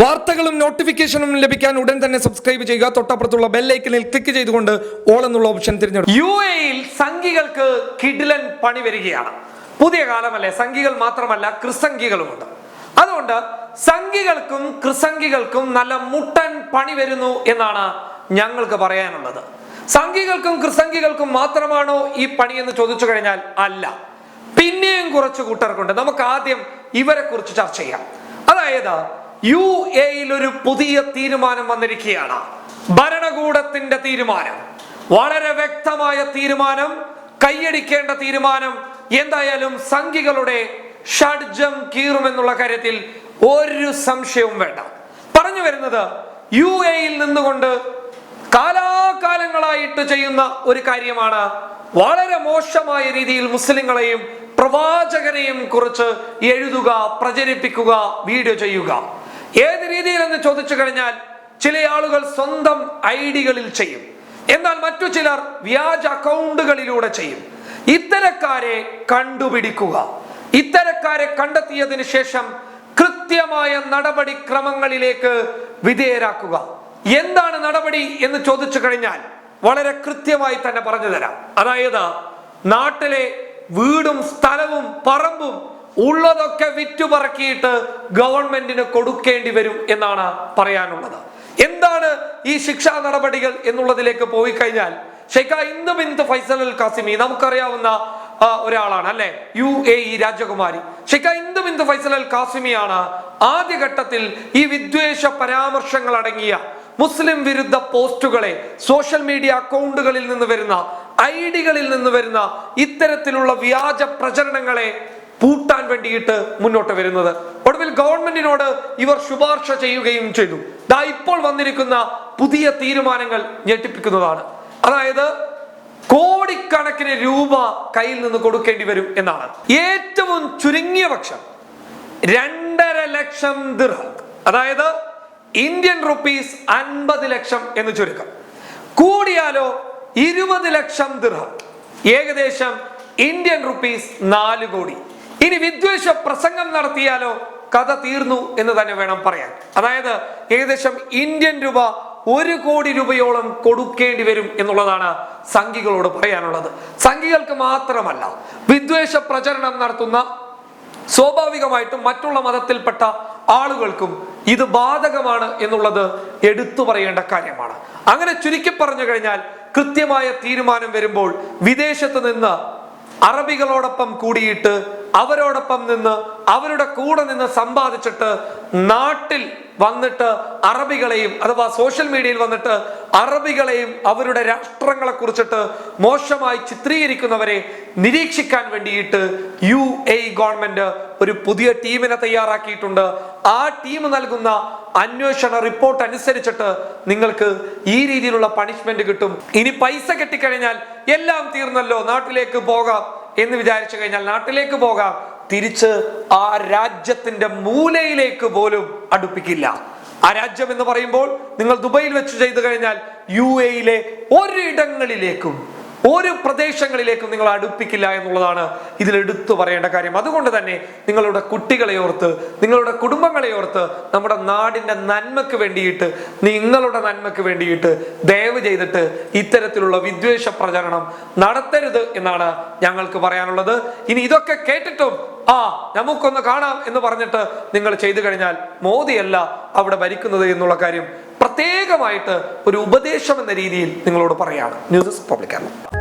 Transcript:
വാർത്തകളും നോട്ടിഫിക്കേഷനും ലഭിക്കാൻ ഉടൻ തന്നെ സബ്സ്ക്രൈബ് ചെയ്യുക. തൊട്ടപ്പുറത്തുള്ള ബെല്ലൈക്കനിൽ ക്ലിക്ക് ചെയ്തുകൊണ്ട് ഓൾ എന്നുള്ള ഓപ്ഷൻ തിരഞ്ഞെടുക്കും യു എയിൽ സംഘികൾക്ക് കിഡിലൻ പണി വരികയാണ്. പുതിയ കാലമല്ലേ? സംഘികൾ മാത്രമല്ല ക്രിസംഖികളുമുണ്ട് അതുകൊണ്ട് സംഘികൾക്കും ക്രിസംഖികൾക്കും നല്ല മുട്ടൻ പണി വരുന്നു എന്നാണ് ഞങ്ങൾക്ക് പറയാനുള്ളത്. സംഘികൾക്കും ക്രിസംഖികൾക്കും മാത്രമാണോ ഈ പണി എന്ന് ചോദിച്ചു കഴിഞ്ഞാൽ അല്ല. പിന്നെയും കുറച്ച് കൂട്ടർക്കുണ്ട്. നമുക്ക് ആദ്യം ഇവരെ കുറിച്ച് ചർച്ച ചെയ്യാം. അതായത് യു എയിൽ ഒരു പുതിയ തീരുമാനം വന്നിരിക്കുകയാണ്. ഭരണകൂടത്തിന്റെ തീരുമാനം. വളരെ വ്യക്തമായ തീരുമാനം കൈയടിക്കേണ്ട തീരുമാനം എന്തായാലും സംഘികളുടെ ഷഡ്ജം കീറുമെന്നുള്ള കാര്യത്തിൽ ഒരു സംശയവും വേണ്ട. പറഞ്ഞു വരുന്നത് യു എയിൽ നിന്നുകൊണ്ട് കാലാകാലങ്ങളായിട്ട് ചെയ്യുന്ന ഒരു കാര്യമാണ്. വളരെ മോശമായ രീതിയിൽ മുസ്ലിങ്ങളെയും പ്രവാചകനെയും കുറിച്ച് എഴുതുക പ്രചരിപ്പിക്കുക വീഡിയോ ചെയ്യുക. ഏത് രീതിയിൽ എന്ന് ചോദിച്ചു കഴിഞ്ഞാൽ ചില ആളുകൾ സ്വന്തം ഐഡികളിൽ ചെയ്യും. എന്നാൽ മറ്റു ചിലർ വ്യാജ അക്കൗണ്ടുകളിലൂടെ ചെയ്യും. ഇത്തരക്കാരെ കണ്ടുപിടിക്കുക. ഇത്തരക്കാരെ കണ്ടെത്തിയതിനു ശേഷം കൃത്യമായ നടപടിക്രമങ്ങളിലേക്ക് വിധേയരാക്കുക. എന്താണ് നടപടി എന്ന് ചോദിച്ചു കഴിഞ്ഞാൽ വളരെ കൃത്യമായി തന്നെ പറഞ്ഞു തരാം. അതായത് നാട്ടിലെ വീടും സ്ഥലവും പറമ്പും ഉള്ളതൊക്കെ വിറ്റുപറക്കിയിട്ട് ഗവൺമെന്റിന് കൊടുക്കേണ്ടി വരും എന്നാണ് പറയാനുള്ളത്. എന്താണ് ഈ ശിക്ഷാ നടപടികൾ എന്നുള്ളതിലേക്ക് പോയി കഴിഞ്ഞാൽ Sheikha Hind bint Faisal Al Qasimi നമുക്കറിയാവുന്ന ഒരാളാണ് അല്ലെ? യു എ ഇ രാജകുമാരി. Sheikha Hind bint Faisal Al കാസിമിയാണ് ആദ്യഘട്ടത്തിൽ ഈ വിദ്വേഷ പരാമർശങ്ങൾ അടങ്ങിയ മുസ്ലിം വിരുദ്ധ പോസ്റ്റുകളെ സോഷ്യൽ മീഡിയ അക്കൗണ്ടുകളിൽ നിന്ന് വരുന്ന ഐഡികളിൽ നിന്ന് വരുന്ന ഇത്തരത്തിലുള്ള വ്യാജ പ്രചരണങ്ങളെ പൂട്ടാൻ വേണ്ടിയിട്ട് മുന്നോട്ട് വരുന്നത്. ഒടുവിൽ ഗവൺമെന്റിനോട് ഇവർ ശുപാർശ ചെയ്യുകയും ചെയ്തു. ദാ ഇപ്പോൾ വന്നിരിക്കുന്ന പുതിയ തീരുമാനങ്ങൾ ഞെട്ടിപ്പിക്കുന്നതാണ്. അതായത് കോടിക്കണക്കിന് രൂപ കയ്യിൽ നിന്ന് കൊടുക്കേണ്ടി വരും എന്നാണ്. ഏറ്റവും ചുരുങ്ങിയ പക്ഷം രണ്ടര ലക്ഷം ദിർഹം അതായത് ഇന്ത്യൻ റുപ്പീസ് അൻപത് ലക്ഷം എന്ന് ചുരുക്കം. കൂടിയാലോ ഇരുപത് ലക്ഷം ദിർഹം ഏകദേശം ഇന്ത്യൻ റുപ്പീസ് നാല് കോടി. ഇനി വിദ്വേഷ പ്രസംഗം നടത്തിയാലോ കഥ തീർന്നു എന്ന് തന്നെ വേണം പറയാൻ. അതായത് ഏകദേശം ഇന്ത്യൻ രൂപ ഒരു കോടി രൂപയോളം കൊടുക്കേണ്ടി വരും എന്നുള്ളതാണ് സംഘികളോട് പറയാനുള്ളത്. സംഘികൾക്ക് മാത്രമല്ല വിദ്വേഷ പ്രചരണം നടത്തുന്ന സ്വാഭാവികമായിട്ടും മറ്റുള്ള മതത്തിൽപ്പെട്ട ആളുകൾക്കും ഇത് ബാധകമാണ് എന്നുള്ളത് എടുത്തു പറയേണ്ട കാര്യമാണ്. അങ്ങനെ ചുരുക്കി പറഞ്ഞു കഴിഞ്ഞാൽ കൃത്യമായ തീരുമാനം വരുമ്പോൾ വിദേശത്ത് നിന്ന് അറബികളോടൊപ്പം കൂടിയിട്ട് അവരോടൊപ്പം നിന്ന് അവരുടെ കൂടെ നിന്ന് സമ്പാദിച്ചിട്ട് നാട്ടിൽ വന്നിട്ട് അറബികളെയും അഥവാ സോഷ്യൽ മീഡിയയിൽ വന്നിട്ട് അറബികളെയും അവരുടെ രാഷ്ട്രങ്ങളെ കുറിച്ചിട്ട് മോശമായി ചിത്രീകരിക്കുന്നവരെ നിരീക്ഷിക്കാൻ വേണ്ടിയിട്ട് യു എ ഗവൺമെന്റ് ഒരു പുതിയ ടീമിനെ തയ്യാറാക്കിയിട്ടുണ്ട്. ആ ടീം നൽകുന്ന അന്വേഷണ റിപ്പോർട്ട് അനുസരിച്ചിട്ട് നിങ്ങൾക്ക് ഈ രീതിയിലുള്ള പണിഷ്മെന്റ് കിട്ടും. ഇനി പൈസ കെട്ടിക്കഴിഞ്ഞാൽ എല്ലാം തീർന്നല്ലോ നാട്ടിലേക്ക് പോകാം. എന്ന് വിചാരിച്ചു കഴിഞ്ഞാൽ നാട്ടിലേക്ക് പോകാം. തിരിച്ച് ആ രാജ്യത്തിന്റെ മൂലയിലേക്ക് പോലും അടുപ്പിക്കില്ല. ആ രാജ്യം എന്ന് പറയുമ്പോൾ നിങ്ങൾ ദുബൈയിൽ വെച്ച് ചെയ്തു കഴിഞ്ഞാൽ യു എയിലെ ഒരിടങ്ങളിലേക്കും ഒരു പ്രദേശങ്ങളിലേക്കും നിങ്ങൾ അടുപ്പിക്കില്ല എന്നുള്ളതാണ് ഇതിൽ എടുത്തു പറയേണ്ട കാര്യം. അതുകൊണ്ട് തന്നെ നിങ്ങളുടെ കുട്ടികളെ ഓർത്ത് നിങ്ങളുടെ കുടുംബങ്ങളെ ഓർത്ത് നമ്മുടെ നാടിന്റെ നന്മയ്ക്ക് വേണ്ടിയിട്ട് നിങ്ങളുടെ നന്മയ്ക്ക് വേണ്ടിയിട്ട് ദയവ് ചെയ്തിട്ട് ഇത്തരത്തിലുള്ള വിദ്വേഷ പ്രചരണം നടത്തരുത് എന്നാണ് ഞങ്ങൾക്ക് പറയാനുള്ളത്. ഇനി ഇതൊക്കെ കേട്ടിട്ടും ആ നമുക്കൊന്ന് കാണാം എന്ന് പറഞ്ഞിട്ട് നിങ്ങൾ ചെയ്തു കഴിഞ്ഞാൽ മോദിയല്ല അവിടെ ഭരിക്കുന്നത് എന്നുള്ള കാര്യം പ്രത്യേകമായിട്ട് ഒരു ഉപദേശം എന്ന രീതിയിൽ നിങ്ങളോട് പറയാണ്. ന്യൂസ് പബ്ലിക്കാണ്